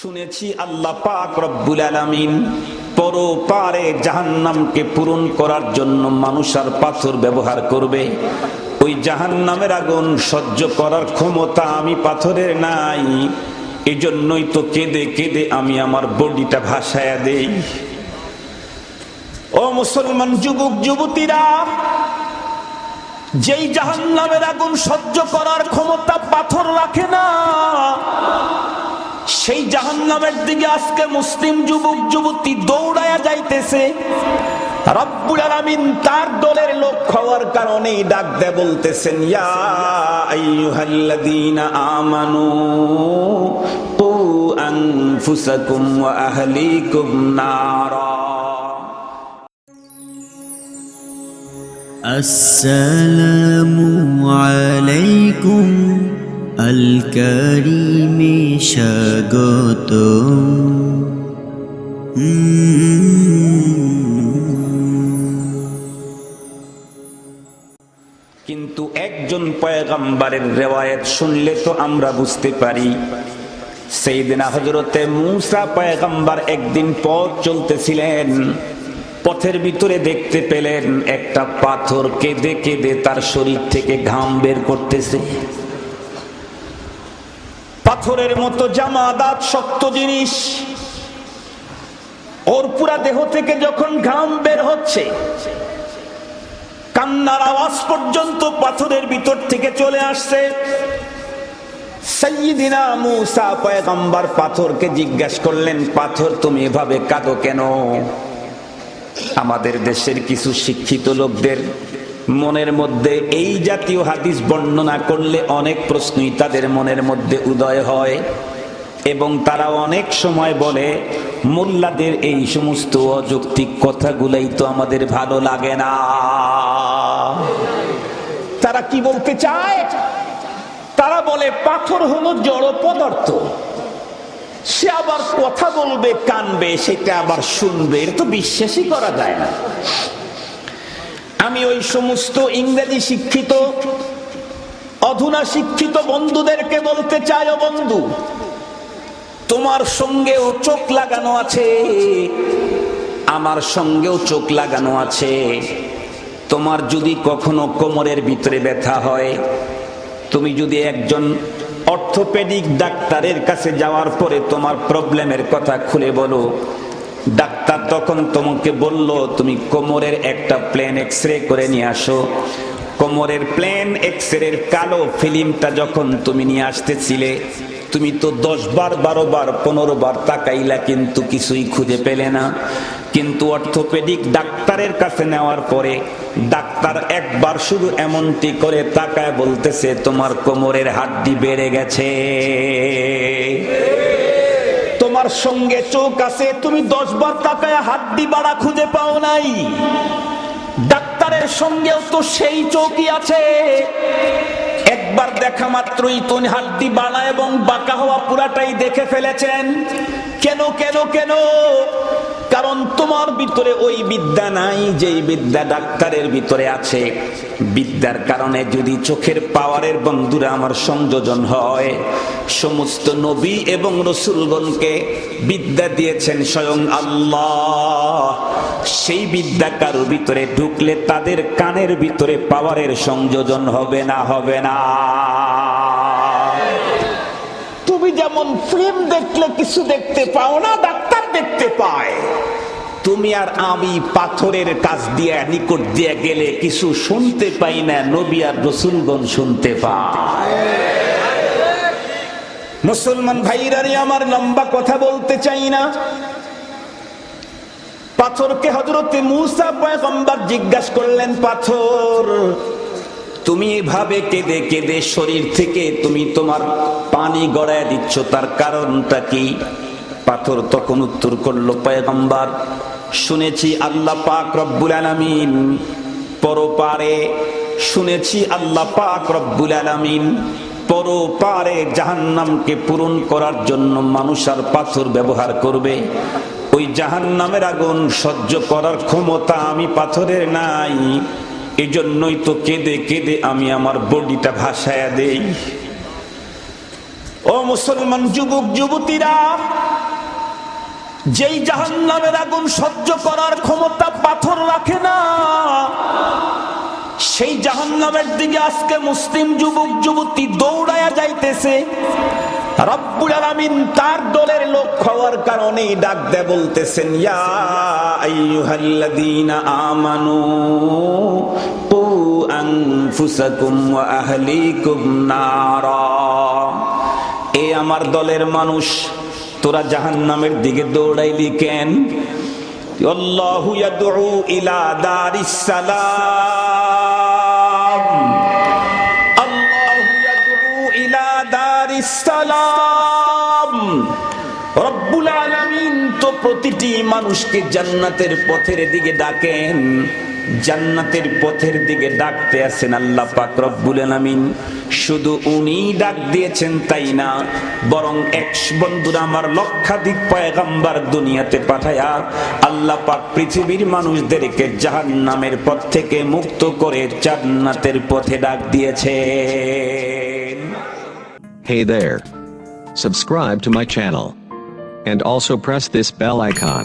শুনেছি আল্লাহ পাক রব্বুল আলামিন পরপারে জাহান্নামকে পূরণ করার জন্য মানুষ আর পাথর ব্যবহার করবে। ওই জাহান্নামের আগুন সহ্য করার ক্ষমতা আমি পাথরের নাই। এজন্যই তো কেঁদে কেঁদে আমি আমার বডিটা ভাসায়া দেই। ও মুসলমান যুবক, যুবতীরা, যেই জাহান্নামের আগুন সহ্য করার ক্ষমতা পাথর রাখে না সেই জাহান্নামের দিকে আজকে মুসলিম যুবক, যুবতী দৌড়ায়া যাইতেছে। তার দলের লোক হওয়ার কারণে ডাক দে বলতেছেন নারা। আসসালামু আলাইকুম। আল করিমে স্বাগত কিন্তু একজন পয়গাম্বারের রেওয়ায়ত শুনলে তো আমরা বুঝতে পারি। সেই দিন হজরতে মুসা পয়গাম্বার একদিন পথ চলতেছিলেন, পথের ভিতরে দেখতে পেলেন একটা পাথর কেঁদে কেঁদে তার শরীর থেকে ঘাম বের করতেছে। পাথরের মতো জামা দাঁত শক্ত জিনিস। ওর পুরা দেহ থেকে যখন ঘাম বের হচ্ছে, কান্নার আওয়াজ পর্যন্ত পাথরের ভিতর থেকে চলে আসছে। পাথরকে জিজ্ঞাসা করলেন, পাথর তুমি এভাবে কাঁদো কেন? আমাদের দেশের কিছু শিক্ষিত লোকদের মনের মধ্যে এই জাতীয় হাদিস বর্ণনা করলে অনেক প্রশ্নই তাদের মনের মধ্যে উদয় হয়। এবং তারা অনেক সময় বলে, মোল্লাদের এই সমস্ত অযৌক্তিক কথাগুলাই তো আমাদের ভালো লাগে না। তারা কি বলতে চায়? তারা বলে, পাথর হলো জড় পদার্থ। সে আবার কথা বলবে, কানবে, সেটা আবার শুনবে, এটা তো বিশ্বাসই করা যায় না। আমি ওই সমস্ত ইংরেজি শিক্ষিত, অধুনা শিক্ষিত বন্ধুদেরকে বলতে চাই, ও বন্ধু, তোমার সঙ্গেও চোখ লাগানো আছে, আমার সঙ্গেও চোখ লাগানো আছে। তোমার যদি কখনো কোমরের ভিতরে ব্যথা হয়, তুমি যদি একজন অর্থোপেডিক ডাক্তারের কাছে যাওয়ার পরে তোমার প্রবলেমের কথা খুলে বলো ডাক্তার তখন তোমাকে বলল, তুমি কোমরের একটা প্লেন এক্স রে করে নিয়ে আসো। কোমরের প্লেন এক্স রের কালো ফিল্মটা যখন তুমি নিয়ে আসতেছিলে, তুমি তো দশ বার, বারো বার, পনেরো বার তাকাইলা, কিন্তু কিছুই খুঁজে পেলে না। কিন্তু অর্থোপেডিক ডাক্তারের কাছে নেওয়ার পরে ডাক্তার একবার শুধু এমনটি করে তাকায় বলতেছে, তোমার কোমরের হাড্ডি বেড়ে গেছে। তোমার সঙ্গে চোখ আছে, তুমি দশ বার তাকায় হাড্ডি বাড়া খুঁজে পাও নাই। ডাক্তারের সঙ্গেও তো সেই চোখই আছে। একবার দেখা মাত্রই তুমি হাড্ডি বাড়া এবং বাঁকা হওয়া পুরাটাই দেখে ফেলেছেন। কেন কেন কেন? কারণ তোমার ভিতরে ওই বিদ্যা নাই, যেই বিদ্যা ডাক্তারের ভিতরে আছে। বিদ্যার কারণে যদি চোখের পাওয়ারের বন্ধুরা আমার সংযোজন হয়, সমস্ত নবী এবং রসুলগণকে বিদ্যা দিয়েছেন স্বয়ং আল্লাহ। সেই বিদ্যা কারোর ভিতরে ঢুকলে তাদের কানের ভিতরে পাওয়ারের সংযোজন হবে না হবে না। তুমি যেমন ফিল্ম দেখলে কিছু দেখতে পাও না, ডাক্তার দেখতে পায়। তুমি আর আমি পাথরের কাজ দিয়ে, নিকট দিয়ে গেলে কিছু শুনতে পাই না, নবী আর রসুলগণ শুনতে পায়। মুসলমান ভাইরারে, আমার লম্বা কথা বলতে চাই না। পাথরকে হজরতে মুসা পয়গম্বর জিজ্ঞাসা করলেন, পাথর, তুমি এভাবে কেঁদে কেঁদে শরীর থেকে তুমি তোমার পানি গড়ায় দিচ্ছ, তার কারণটা কি? পাথর তখন উত্তর করল, পয়গম্বর শুনেছি আল্লাহ পাক রব্বুল আলামিন। পরপারে শুনেছি আল্লাহ পাক রব্বুল আলামিন। পরপারে জাহান্নামকে পূরণ করার জন্য মানুষ আর পাথর ব্যবহার করবে। ওই জাহান্নামের আগুন সহ্য করার ক্ষমতা আমি পাথরের নাই। এজন্যই তো কেঁদে কেঁদে আমি আমার বডিটা ভাসায়া দেই। ও মুসলমান যুবক, যুবতীরা যেই জাহান্নামের আগুন সহ্য করার ক্ষমতা পাথর রাখে না, সেই জাহান্নামের দিকে আজকে মুসলিম যুবক, যুবতী দৌড়ায়া যাইতেছে। রব্বুল আলামিন তার দলের লোক হওয়ার কারণেই ডাক দেয় বলতেছেন, ইয়া আইয়ুহাল্লাযীনা আমানু, কু আনফুসাকুম ওয়া আহলিকুম নারা। এ আমার দলের মানুষ তোরা জাহান্নামের দিকে দৌড়াইলি কেন? ইলা ইলা সালাম। তো প্রতিটি মানুষকে জান্নাতের পথের দিকে ডাকেন। জান্নাতের পথের দিকে ডাকতে আছেন আল্লাহ পাক রব্বুল আলামিন শুধু উনি ডাক দিয়েছেন তাই না, বরং এক বন্ধুরা আমার লক্ষাধিক পয়গাম্বার দুনিয়াতে পাঠায়া আল্লাহ পাক পৃথিবীর মানুষদেরকে জাহান্নামের পথ থেকে মুক্ত করে জান্নাতের পথে ডাক দিয়েছেন Hey there. Subscribe to my channel. And also press this bell icon.